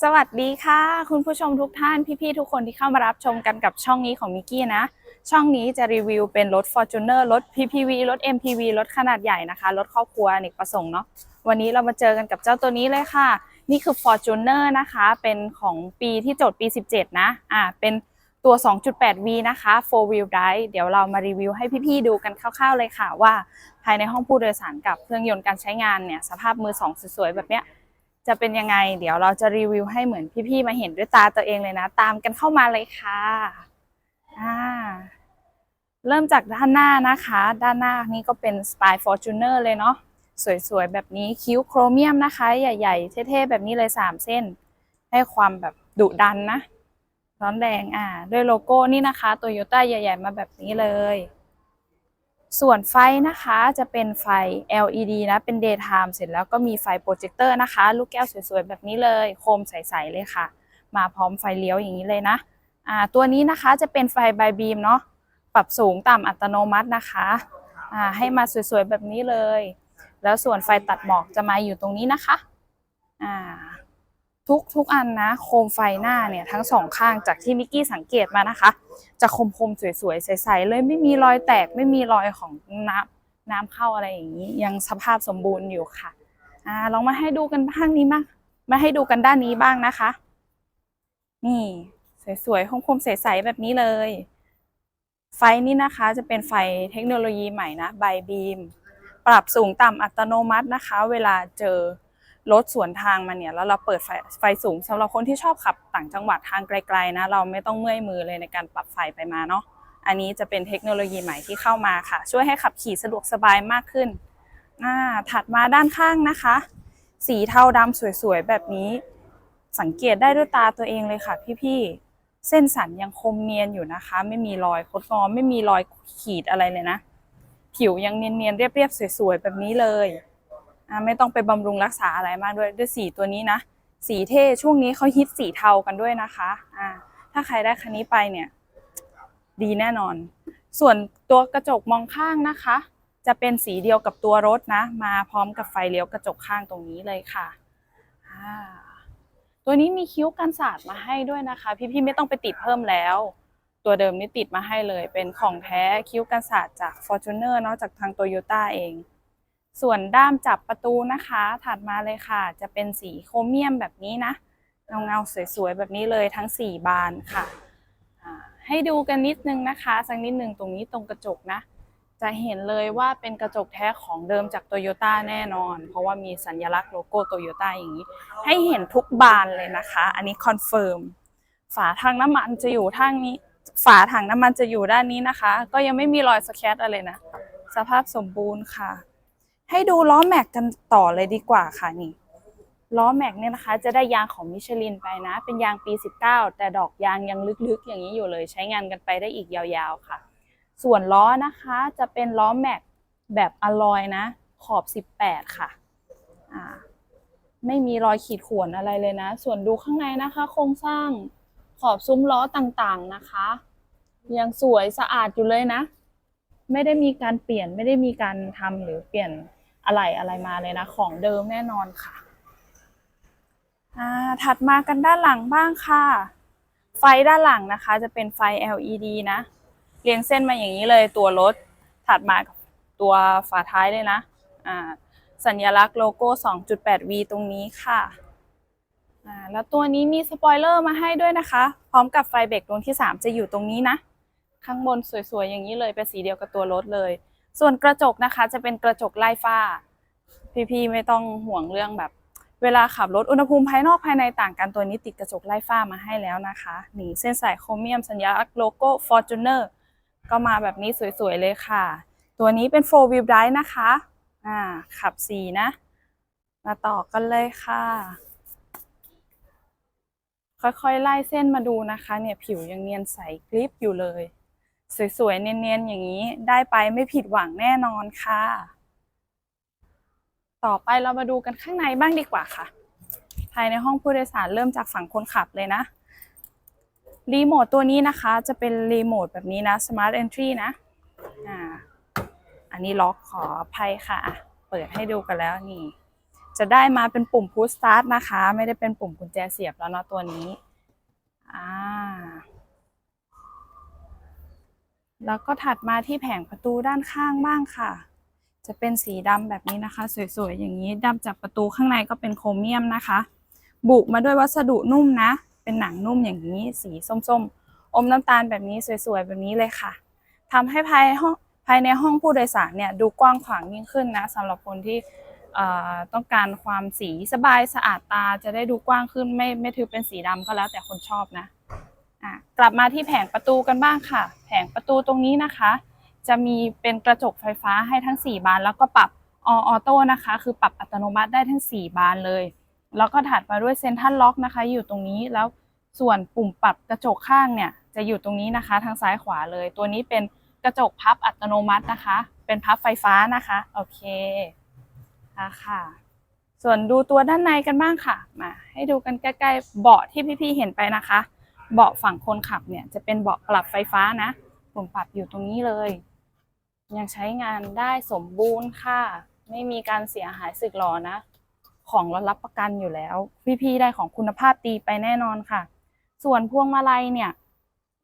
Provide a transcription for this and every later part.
สวัสดีค่ะ คุณผู้ชมทุกท่านพี่ๆทุกคนที่เข้ามารับชมกันกับช่องนี้ของมิกกี้นะ ช่องนี้จะรีวิวเป็นรถ Fortuner รถ PPV รถ MPV รถขนาดใหญ่นะคะ รถครอบครัวอเนกประสงค์เนาะวันนี้เรามาเจอกันกับเจ้าตัวนี้เลยค่ะ นี่คือ Fortuner นะคะ เป็นของปีที่จดปี 17 นะอ่าเป็นตัว 2.8V นะคะ 4 wheel drive เดี๋ยวเรามารีวิวให้พี่ๆดูกันคร่าวๆเลยค่ะ ว่าภายในห้องผู้โดยสารกับเครื่องยนต์การใช้งานเนี่ยสภาพมือสองสวยๆแบบเนี้ย จะเป็นยังไง เดี๋ยวเราจะรีวิวให้เหมือนพี่ๆมาเห็นด้วยตาตัวเองเลยนะ ตามกันเข้ามาเลยค่ะอ่าเริ่มจากด้านหน้านะคะ ด้านหน้านี่ก็เป็น Spy Fortuner เลยเนาะสวยๆ แบบนี้คิ้วโครเมียมนะคะ ใหญ่ๆ เท่ๆ แบบนี้เลย 3 เส้น ให้ความแบบดุดันนะ ร้อนแรงอ่าด้วยโลโก้นี่นะคะ โตโยต้าใหญ่ ๆ มาแบบนี้เลย ส่วนไฟนะคะจะเป็นไฟ LED นะ เป็น daytime เสร็จแล้วก็มีไฟโปรเจคเตอร์นะคะ ลูกแก้วสวยๆ แบบนี้เลย โคมใสๆเลยค่ะ มาพร้อมไฟเลี้ยวอย่างนี้เลยนะอ่าตัวนี้นะคะจะเป็นไฟบายบีมเนาะ ปรับสูงต่ำอัตโนมัตินะคะอ่าให้มาสวยๆ แบบนี้เลย แล้วส่วนไฟตัดหมอกจะมาอยู่ตรงนี้นะคะอ่า ทุกทุกอันนะ โคมไฟหน้าเนี่ยทั้งสองข้างจากที่มิกกี้สังเกตมานะคะ จะคมคมสวยๆ ใสๆเลยไม่มีรอยแตกไม่มีรอยของน้ำน้ำเข้าอะไรอย่างนี้ ยังสภาพสมบูรณ์อยู่ค่ะอ่าลองมาให้ดูกันบ้างนี้บ้างมาให้ดูกันด้านนี้บ้างนะคะ นี่สวยๆคมๆใสๆแบบนี้เลย ไฟนี่นะคะจะเป็นไฟเทคโนโลยีใหม่นะไบบีม ปรับสูงต่ำอัตโนมัตินะคะ เวลาเจอ รถสวนทางมาเนี่ยแล้วเราเปิดไฟไฟสูงสำหรับคนที่ชอบขับต่างจังหวัดทางไกลๆนะเราไม่ต้องเมื่อยมือเลยในการปรับไฟไปมาเนาะอันนี้จะเป็นเทคโนโลยีใหม่ที่เข้ามาค่ะ ช่วยให้ขับขี่สะดวกสบายมากขึ้นอ่าถัดมาด้านข้างนะคะ สีเทาดำสวยๆ แบบนี้ สังเกตได้ด้วยตาตัวเองเลยค่ะพี่ๆ เส้นสันยังคมเนียนอยู่นะคะ ไม่มีรอยคดงอไม่มีรอยขีดอะไรเลยนะ ผิวยังเนียนๆ เรียบๆ สวยๆ แบบนี้เลย ไม่ต้องไปบำรุงรักษาอะไรมากด้วยด้วยสีตัวนี้นะ สีเท่ช่วงนี้เขาฮิตสีเทากันด้วยนะคะอ่าถ้าใครได้คันนี้ไปเนี่ย ดีแน่นอน ส่วนตัวกระจกมองข้างนะคะ จะเป็นสีเดียวกับตัวรถนะ มาพร้อมกับไฟเลี้ยวกระจกข้างตรงนี้เลยค่ะตัวนี้มีคิ้วกันสาดมาให้ด้วยนะคะ พี่ๆไม่ต้องไปติดเพิ่มแล้ว ตัวเดิมนี่ติดมาให้เลย เป็นของแท้คิ้วกันสาดจาก Fortuner เนาะจากทาง Toyota เอง ส่วนด้ามจับประตูนะคะ ถัดมาเลยค่ะ จะเป็นสีโครเมียมแบบนี้นะ เงาเงาสวยๆ แบบนี้เลยทั้ง 4 บานค่ะ ให้ดูกันนิดนึงนะคะสักนิดนึงตรงนี้ตรงกระจกนะ จะเห็นเลยว่าเป็นกระจกแท้ของเดิมจากโตโยต้าแน่นอน เพราะว่ามีสัญลักษณ์โลโก้โตโยต้าอย่างนี้ ให้เห็นทุกบานเลยนะคะ อันนี้คอนเฟิร์ม ฝาทางน้ำมันจะอยู่ทางนี้ ฝาถังน้ำมันจะอยู่ด้านนี้นะคะ ก็ยังไม่มีรอยสแครตอะไรนะ สภาพสมบูรณ์ค่ะ ให้ดูล้อแม็กกันต่อเลยดีกว่าค่ะนี่ล้อแม็กเนี่ยนะคะจะได้ยางของมิชลินไปนะ เป็นยางปี 19 แต่ดอกยางยังลึกๆ อย่างนี้อยู่เลย ใช้งานกันไปได้อีกยาวๆค่ะ ส่วนล้อนะคะจะเป็นล้อแม็กแบบอลลอยนะ ขอบ 18 ค่ะอ่าไม่มีรอยขีดข่วนอะไรเลยนะ ส่วนดูข้างในนะคะ โครงสร้างขอบซุ้มล้อต่างๆนะคะ ยังสวยสะอาดอยู่เลยนะ ไม่ได้มีการเปลี่ยนไม่ได้มีการทำหรือเปลี่ยน อะไรอะไรมาเลยนะของเดิมแน่นอนค่ะอ่าถัดมากันด้านหลังบ้างค่ะ ไฟด้านหลังนะคะ จะเป็นไฟ LED นะ เรียงเส้นมาอย่างนี้เลยตัวรถถัดมากับตัวฝาท้ายเลยนะอ่าสัญลักษณ์โลโก้ 2.8V ตรงนี้ค่ะอ่าแล้วตัวนี้มีสปอยเลอร์มาให้ด้วยนะคะ พร้อมกับไฟเบรกดวงที่ 3 จะอยู่ตรงนี้นะ ข้างบนสวยๆ อย่างนี้เลยเป็นสีเดียวกับตัวรถเลย ส่วนกระจกนะคะจะเป็นกระจกไล่ฝ้า พี่ๆไม่ต้องห่วงเรื่องแบบ เวลาขับรถอุณหภูมิภายนอกภายในต่างกันตัวนี้ติดกระจกไล่ฝ้ามาให้แล้วนะคะนี่เส้นสายโครเมียมสัญลักษณ์โลโก้ Fortuner ก็มาแบบนี้สวยๆเลยค่ะ ตัวนี้เป็น4 wheel drive นะคะอ่าขับสีนะ มาต่อกันเลยค่ะ ค่อยๆ ไล่เส้นมาดูนะคะ เนี่ยผิวยังเนียนใสกริบอยู่เลย สวยๆ เนียนๆ อย่างนี้ได้ไปไม่ผิดหวังแน่นอนค่ะ ต่อไปเรามาดูกันข้างในบ้างดีกว่าค่ะ ภายในห้องผู้โดยสารเริ่มจากฝั่งคนขับเลยนะรีโมทตัวนี้นะคะจะเป็นรีโมทแบบนี้นะ Smart Entry นะอ่าอันนี้ล็อกขออภัยค่ะ เปิดให้ดูกันแล้วนี่ จะได้มาเป็นปุ่ม push start นะคะ ไม่ได้เป็นปุ่มกุญแจเสียบแล้วเนาะตัวนี้อ่า แล้วก็ถัดมาที่แผงประตูด้านข้างบ้างค่ะ จะเป็นสีดำแบบนี้นะคะ สวยๆ อย่างนี้ดำจากประตูข้างในก็เป็นโครเมียมนะคะ บุมาด้วยวัสดุนุ่มนะ เป็นหนังนุ่มอย่างนี้ สีส้มๆ อมน้ำตาลแบบนี้สวยๆ แบบนี้เลยค่ะทำให้ภายห้องภายในห้องผู้โดยสารเนี่ยดูกว้างขวางยิ่งขึ้นนะสำหรับคนที่ต้องการความสีสบายสะอาดตาจะได้ดูกว้างขึ้นไม่ไม่ถือเป็นสีดำก็แล้วแต่คนชอบนะ กลับมาที่แผงประตูกันบ้างค่ะ แผงประตูตรงนี้นะคะ จะมีเป็นกระจกไฟฟ้าให้ทั้ง 4 บาน แล้วก็ปรับออโต้นะคะ คือปรับอัตโนมัติได้ทั้ง 4 บานเลย แล้วก็ถัดมาด้วยเซนทรัลล็อกนะคะ อยู่ตรงนี้แล้วส่วนปุ่มปรับกระจกข้างเนี่ยจะอยู่ตรงนี้นะคะ ทางซ้ายขวาเลย ตัวนี้เป็นกระจกพับอัตโนมัตินะคะ เป็นพับไฟฟ้านะคะโอเคอะค่ะส่วนดูตัวด้านในกันบ้างค่ะ มาให้ดูกันใกล้ๆเบาะที่พี่ๆเห็นไปนะคะ เบาะฝั่งคนขับเนี่ยจะเป็นเบาะปรับไฟฟ้านะปุ่มปรับอยู่ตรงนี้เลย ยังใช้งานได้สมบูรณ์ค่ะ ไม่มีการเสียหายสึกหรอนะ ของเรารับประกันอยู่แล้ว พี่ๆได้ของคุณภาพดีไปแน่นอนค่ะ ส่วนพวงมาลัยเนี่ย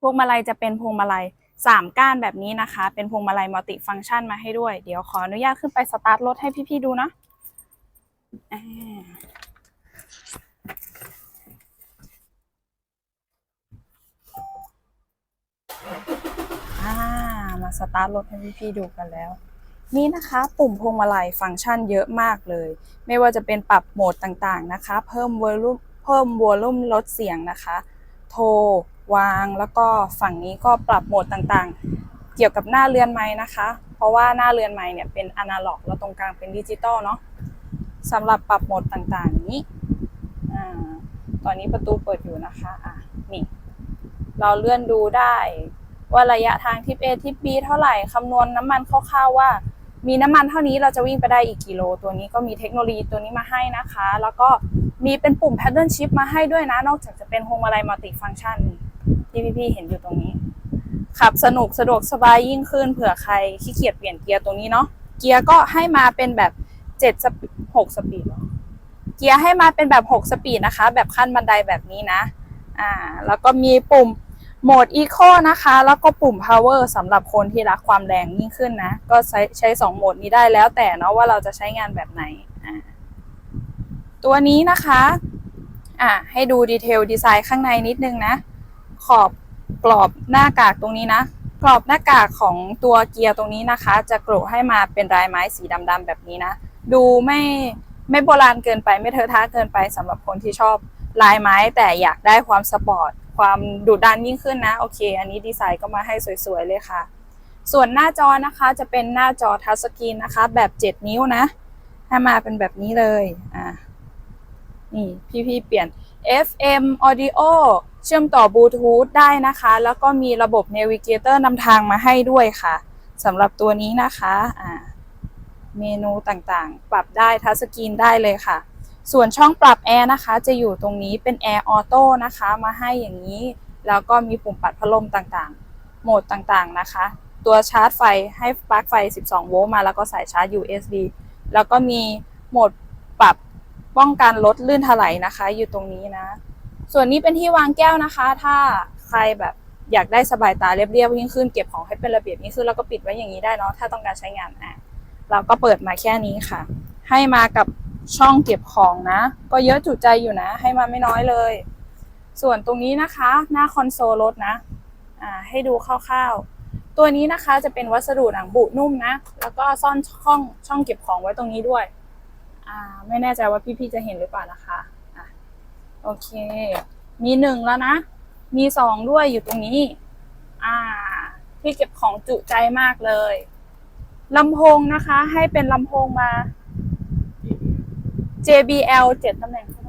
พวงมาลัยจะเป็นพวงมาลัยสามก้านแบบนี้นะคะ เป็นพวงมาลัยมัลติฟังก์ชันมาให้ด้วย เดี๋ยวขออนุญาตขึ้นไปสตาร์ทรถให้พี่ๆดูนะอ่าอ่ามา สตาร์ทรถให้พี่ๆดูกันแล้ว นี่นะคะปุ่มพวงมาลัยฟังก์ชันเยอะมากเลย ไม่ว่าจะเป็นปรับโหมดต่างๆนะคะ เพิ่มวอลลุ่มเพิ่มวอลลุ่มลดเสียงนะคะ โทรวางแล้วก็ฝั่งนี้ก็ปรับโหมดต่างๆ เกี่ยวกับหน้าเรือนไม้นะคะ เพราะว่าหน้าเรือนไม้เนี่ยเป็นอนาล็อกแล้วตรงกลางเป็นดิจิตอลเนาะสำหรับปรับโหมดต่างๆนี้ตอนนี้ประตูเปิดอยู่นะคะ อะ นี่ เราเลื่อนดูได้ ว่าระยะทางทิป A ทิป B เท่าไหร่คำนวณน้ำมันคร่าวๆว่า มีน้ำมันเท่านี้เราจะวิ่งไปได้อีกกิโล ตัวนี้ก็มีเทคโนโลยีตัวนี้มาให้นะคะ แล้วก็มีเป็นปุ่ม paddle shift มาให้ด้วยนะ นอกจากจะเป็นพวงมาลัยมัลติฟังก์ชันที่พี่ๆเห็นอยู่ตรงนี้ ขับสนุกสะดวกสบายยิ่งขึ้นเผื่อใครขี้เกียจเปลี่ยนเกียร์ตรงนี้เนาะเกียร์ก็ให้มาเป็นแบบ7สปีด6สปีดเหรอเกียร์ให้มาเป็นแบบ 6 สปีดนะคะ แบบขั้นบันไดแบบนี้นะ อ่า แล้วก็มีปุ่ม โหมด Eco นะคะ แล้วก็ปุ่ม Power สำหรับคนที่รักความแรงยิ่งขึ้นนะ ก็ใช้ใช้2โหมดนี้ได้แล้วแต่เนาะว่าเราจะใช้งานแบบไหน ตัวนี้นะคะ อ่าให้ดูดีเทลดีไซน์ข้างในนิดนึงนะ ขอบกรอบหน้ากากตรงนี้นะ กรอบหน้ากากของตัวเกียร์ตรงนี้นะคะ จะกรุให้มาเป็นลายไม้สีดำๆแบบนี้นะ ดูไม่ไม่โบราณเกินไปไม่เทอะทะเกินไปสำหรับคนที่ชอบ ลายไม้แต่อยากได้ความสปอร์ตความดุดันยิ่งขึ้นนะโอเค อันนี้ดีไซน์ก็มาให้สวยๆเลยค่ะ ส่วนหน้าจอนะคะจะเป็นหน้าจอทัชสกรีนนะคะ แบบ 7 นิ้วนะให้มาเป็นแบบนี้เลยอะนี่พี่ๆเปลี่ยน FM Audio เชื่อมต่อบลูทูธได้นะคะ แล้วก็มีระบบ Navigator นำทางมาให้ด้วยค่ะสำหรับตัวนี้นะคะอ่าเมนูต่างๆ ปรับได้ทัชสกรีนได้เลยค่ะ ส่วนช่องปรับแอร์นะคะ จะอยู่ตรงนี้เป็นแอร์ออโต้นะคะ มาให้อย่างนี้ แล้วก็มีปุ่มปัดพัดลมต่างๆ โหมดต่างๆนะคะ ตัวชาร์จไฟให้ปลั๊กไฟ 12 โวลต์มาแล้วก็สายชาร์จ USB แล้วก็มีโหมดปรับป้องกันลดลื่นถลายนะคะ อยู่ตรงนี้นะ ส่วนนี้เป็นที่วางแก้วนะคะ ถ้าใครแบบอยากได้สบายตาเรียบๆยิ่งขึ้นเก็บของให้เป็นระเบียบยิ่งขึ้นแล้วก็ปิดไว้อย่างนี้ได้เนาะถ้าต้องการใช้งานอะเราก็เปิดมาแค่นี้ค่ะ ให้มากับ ช่องเก็บของนะ ก็เยอะจุใจอยู่นะ ให้มาไม่น้อยเลย ส่วนตรงนี้นะคะ หน้าคอนโซลรถนะอ่าให้ดูคร่าวๆ ตัวนี้นะคะจะเป็นวัสดุหนังบุนุ่มนะ แล้วก็ซ่อนช่องช่องเก็บของไว้ตรงนี้ด้วยอ่าไม่แน่ใจว่าพี่ๆจะเห็นหรือเปล่านะคะอะโอเค มีหนึ่งแล้วนะ มีสองด้วยอยู่ตรงนี้ อ่า ที่เก็บของจุใจมากเลยลำโพงนะคะ ให้เป็นลำโพงมา JBL เจ็ดตำแหน่งใช่ไหม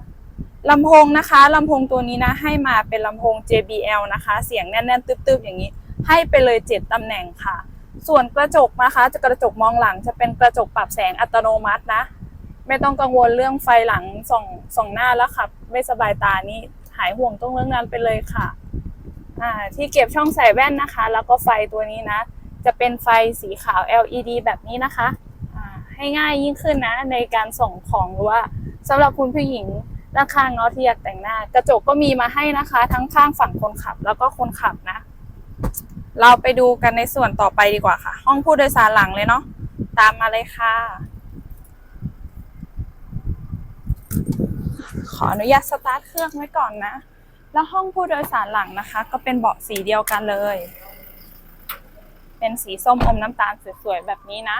ลำโพงนะคะลำโพงตัวนี้นะ ให้มาเป็นลำโพง JBL นะคะ เสียงแน่นๆตึบๆอย่างนี้ ให้ไปเลยเจ็ดตำแหน่งค่ะ ส่วนกระจกนะคะ จะกระจกมองหลังจะเป็นกระจกปรับแสงอัตโนมัตินะ ไม่ต้องกังวลเรื่องไฟหลังส่องส่องหน้าแล้วขับไม่สบายตานี่หายห่วงตรงเรื่องนั้นไปเลยค่ะอ่าที่เก็บช่องใส่แว่นนะคะ แล้วก็ไฟตัวนี้นะ จะเป็นไฟสีขาว LED แบบนี้นะคะ ให้ง่ายยิ่งขึ้นนะ ในการส่งของหรือว่าสำหรับคุณผู้หญิงด้านข้างเนาะที่อยากแต่งหน้า กระจกก็มีมาให้นะคะ ทั้งข้างฝั่งคนขับแล้วก็คนขับนะ เราไปดูกันในส่วนต่อไปดีกว่าค่ะ ห้องผู้โดยสารหลังเลยเนาะตามมาเลยค่ะ ขออนุญาตสตาร์ทเครื่องไว้ก่อนนะ แล้วห้องผู้โดยสารหลังนะคะ ก็เป็นเบาะสีเดียวกันเลย เป็นสีส้มอมน้ำตาลสวยๆแบบนี้นะ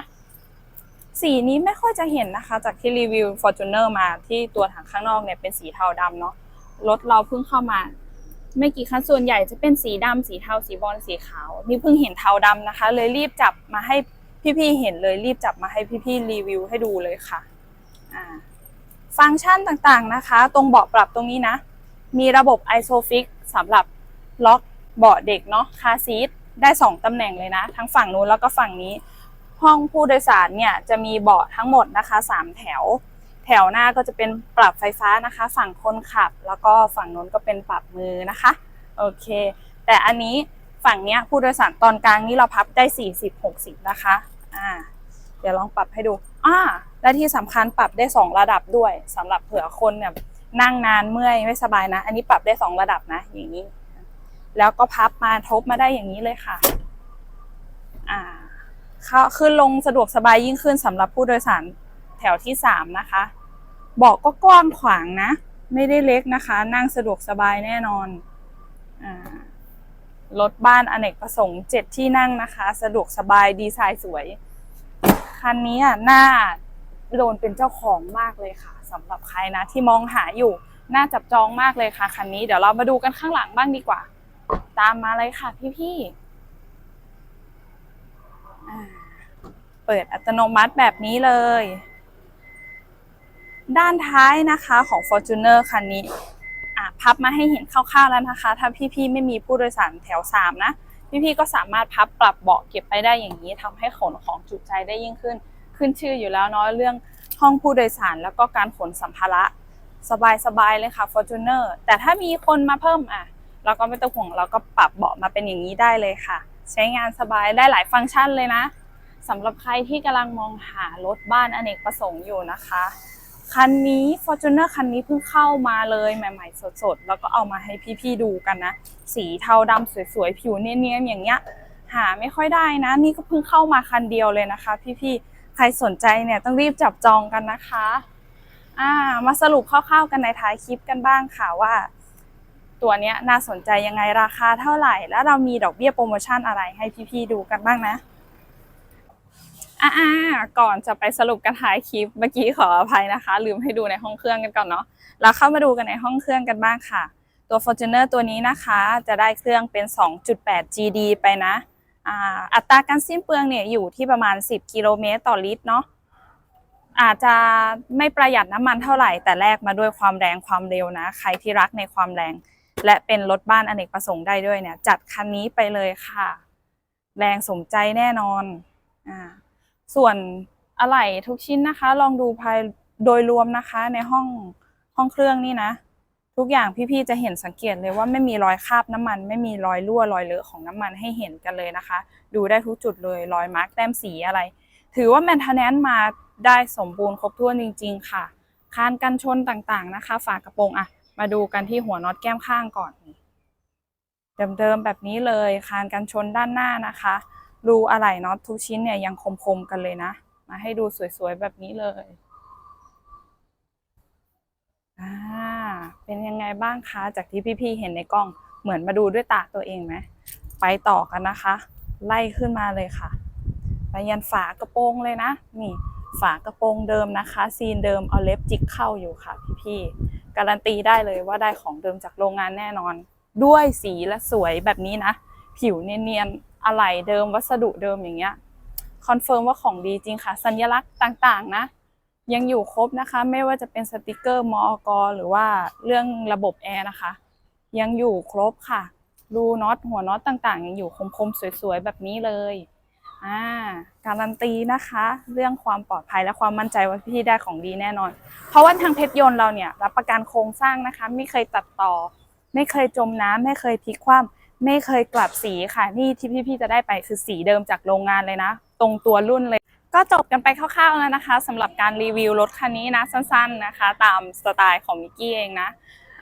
สีนี้ไม่ค่อยจะเห็นนะคะ จากที่รีวิว Fortuner มาที่ตัวถังข้างนอกเนี่ยเป็นสีเทาดำเนาะรถเราเพิ่งเข้ามา ไม่กี่คันส่วนใหญ่จะเป็นสีดำสีเทาสีบอลสีขาว นี่เพิ่งเห็นเทาดำนะคะ เลยรีบจับมาให้พี่ๆเห็นเลยรีบจับมาให้พี่ๆรีวิวให้ดูเลยค่ะฟังก์ชันต่างๆนะคะ ตรงเบาะปรับตรงนี้นะ มีระบบ ISOFIX สำหรับล็อกเบาะเด็กเนาะคาซีทได้ 2ตำแหน่งเลยนะ ทั้งฝั่งนู้นแล้วก็ฝั่งนี้ ห้องผู้โดยสารเนี่ยจะมีเบาะทั้งหมดนะคะ3แถว แถวหน้าก็จะเป็นปรับไฟฟ้านะคะ ฝั่งคนขับ แล้วก็ฝั่งนู้นก็เป็นปรับมือนะคะโอเค แต่อันนี้ฝั่งเนี้ยผู้โดยสารตอนกลางนี่เราพับได้ 40 60 นะคะอ่าเดี๋ยวลองปรับให้ดูอ่าและที่สำคัญปรับได้ 2 ระดับด้วยสำหรับเผื่อคนเนี่ยนั่งนานเมื่อยไม่สบายนะ อันนี้ปรับได้ 2 ระดับนะ อย่างนี้ แล้วก็พับมาทบมาได้อย่างนี้เลยค่ะ อ่า เข้าขึ้นลงสะดวกสบายยิ่งขึ้นสำหรับผู้โดยสารแถวที่3นะคะเบาะก็กว้างขวางนะ ไม่ได้เล็กนะคะ นั่งสะดวกสบายแน่นอนรถบ้านอเนกประสงค์เจ็ดที่นั่งนะคะ สะดวกสบายดีไซน์สวย คันนี้น่าโดนเป็นเจ้าของมากเลยค่ะสำหรับใครนะ ที่มองหาอยู่น่าจับจองมากเลยค่ะคันนี้เดี๋ยวเรามาดูกันข้างหลังบ้างดีกว่า ตามมาเลยค่ะพี่ๆ เปิดอัตโนมัติแบบนี้เลย ด้านท้ายนะคะของ Fortuner คันนี้พับมาให้เห็นคร่าวๆแล้วนะคะ ถ้าพี่ๆไม่มีผู้โดยสารแถว 3 นะ พี่ๆก็สามารถพับปรับเบาะเก็บไปได้อย่างนี้ทำให้ขนของจุใจได้ยิ่งขึ้น ขึ้นชื่ออยู่แล้วเนาะเรื่องห้องผู้โดยสารแล้วก็การขนสัมภาระสบายๆเลยค่ะ Fortuner แต่ถ้ามีคนมาเพิ่มอะ เราก็ไม่ต้องห่วงเราก็ปรับเบาะมาเป็นอย่างนี้ได้เลยค่ะ ใช้งานสบายได้หลายฟังก์ชันเลยนะสำหรับใครที่กำลังมองหารถบ้านอเนกประสงค์อยู่นะคะ คันนี้ Fortuner คันนี้เพิ่งเข้ามาเลยใหม่ ๆ สดๆ แล้วก็เอามาให้พี่ๆดูกันนะ สีเทาดำสวยๆ ผิวเนียนๆ อย่างเงี้ย หาไม่ค่อยได้นะ นี่ก็เพิ่งเข้ามาคันเดียวเลยนะคะ พี่ๆ ใครสนใจเนี่ยต้องรีบจับจองกันนะคะ อ่า มาสรุปคร่าวๆ กันในท้ายคลิปกันบ้างค่ะว่า ตัวนี้น่าสนใจยังไงราคาเท่าไหร่ แล้วเรามีดอกเบี้ยโปรโมชั่นอะไรให้พี่ๆดูกันบ้างนะอ่าก่อนจะไปสรุปกันท้ายคลิปเมื่อกี้ขออภัยนะคะ ลืมให้ดูในห้องเครื่องกันก่อนเนาะแล้วเข้ามาดูกันในห้องเครื่องกันบ้างค่ะ ตัว Fortuner ตัวนี้นะคะ จะได้เครื่องเป็น 2.8 GD ไปนะอ่าอัตราการสิ้นเปลืองเนี่ยอยู่ที่ประมาณ 10 กิโลเมตรต่อลิตรเนาะอาจจะไม่ประหยัดน้ำมันเท่าไหร่ แต่แลกมาด้วยความแรงความเร็วนะ ใครที่รักในความแรง และเป็นรถบ้านอเนกประสงค์ได้ด้วยเนี่ย จัดคันนี้ไปเลยค่ะ แรงสมใจแน่นอนอ่าส่วนอะไหล่ทุกชิ้นนะคะ ลองดูภายโดยรวมนะคะ ในห้องห้องเครื่องนี่นะ ทุกอย่างพี่ๆจะเห็นสังเกตเลยว่าไม่มีรอยคราบน้ำมัน ไม่มีรอยรั่วรอยเลอะของน้ำมันให้เห็นกันเลยนะคะ ดูได้ทุกจุดเลยรอยมาร์กแต้มสีอะไร ถือว่าแมนเทนแนนมาได้สมบูรณ์ครบถ้วนจริง ๆ ค่ะ คานกันชนต่างๆนะคะ ฝากระโปรงอะ มาดูกันที่หัวน็อตแก้มข้างก่อน เดิมๆแบบนี้เลยคานกันชนด้านหน้านะคะ รูอะไหล่น็อตทุกชิ้นเนี่ยยังคมๆกันเลยนะ มาให้ดูสวยๆแบบนี้เลยอ่าเป็นยังไงบ้างคะจากที่พี่ๆเห็นในกล้องเหมือนมาดูด้วยตาตัวเองไหมไปต่อกันนะคะ ไล่ขึ้นมาเลยค่ะไปยันฝากระโปรงเลยนะ นี่ฝากระโปรงเดิมนะคะ ซีนเดิมเอาเล็บจิกเข้าอยู่ค่ะพี่ๆ การันตีได้เลยว่าได้ของเดิมจากโรงงานแน่นอน ด้วยสีและสวยแบบนี้นะ ผิวเนียนๆอะไหล่เดิมวัสดุเดิมอย่างเงี้ยคอนเฟิร์มว่าของดีจริงค่ะ สัญลักษณ์ต่างๆนะ ยังอยู่ครบนะคะ ไม่ว่าจะเป็นสติกเกอร์มอกหรือว่าเรื่องระบบแอร์นะคะ ยังอยู่ครบค่ะรูน็อตหัวน็อตต่างๆ ยังอยู่คมๆ สวยๆ แบบนี้เลย อ่าการันตีนะคะ เรื่องความปลอดภัยและความมั่นใจว่าพี่ได้ของดีแน่นอน เพราะว่าทางเพชรยนต์เราเนี่ยรับประกันโครงสร้างนะคะ ไม่เคยตัดต่อ ไม่เคยจมน้ำไม่เคยพลิกคว่ำไม่เคยกลับสีค่ะ นี่ที่พี่ๆจะได้ไปคือสีเดิมจากโรงงานเลยนะ ตรงตัวรุ่นเลย ก็จบกันไปคร่าวๆแล้วนะคะสำหรับการรีวิวรถคันนี้นะสั้น ๆนะคะ ตามสไตล์ของมิกกี้เองนะ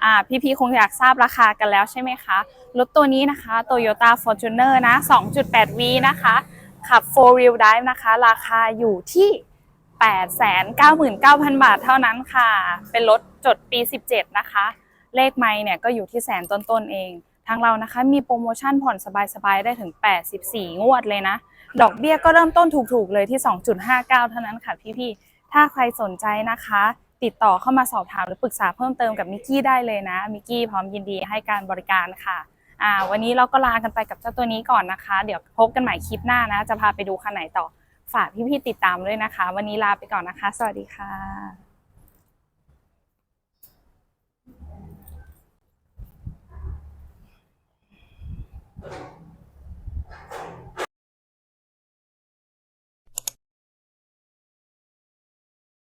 อ่าพี่ๆคงอยากทราบราคากันแล้วใช่ไหมคะรถตัวนี้นะคะ Toyota Fortuner นะ 2.8V นะคะ ขับ 4 wheel drive นะคะ ราคาอยู่ที่ 899,000 บาทเท่านั้นค่ะ เป็นรถจดปี 17 นะคะ เลขไม่เนี่ยก็อยู่ที่แสนต้นๆเอง ทางเรานะคะมีโปรโมชั่นผ่อนสบายๆ ได้ถึง 84 งวดเลยนะ ดอกเบี้ยก็เริ่มต้นถูกๆ เลยที่ 2.59 เท่านั้นค่ะพี่ๆ ถ้าใครสนใจนะคะ ติดต่อเข้ามาสอบถามหรือปรึกษาเพิ่มเติมกับมิกกี้ได้เลยนะ มิกกี้พร้อมยินดีให้การบริการค่ะ อ่า วันนี้เราก็ลากันไปกับเจ้าตัวนี้ก่อนนะคะ เดี๋ยวพบกันใหม่คลิปหน้านะ จะพาไปดูคันไหนต่อ ฝากพี่ๆติดตามด้วยนะคะ วันนี้ลาไปก่อนนะคะ สวัสดีค่ะ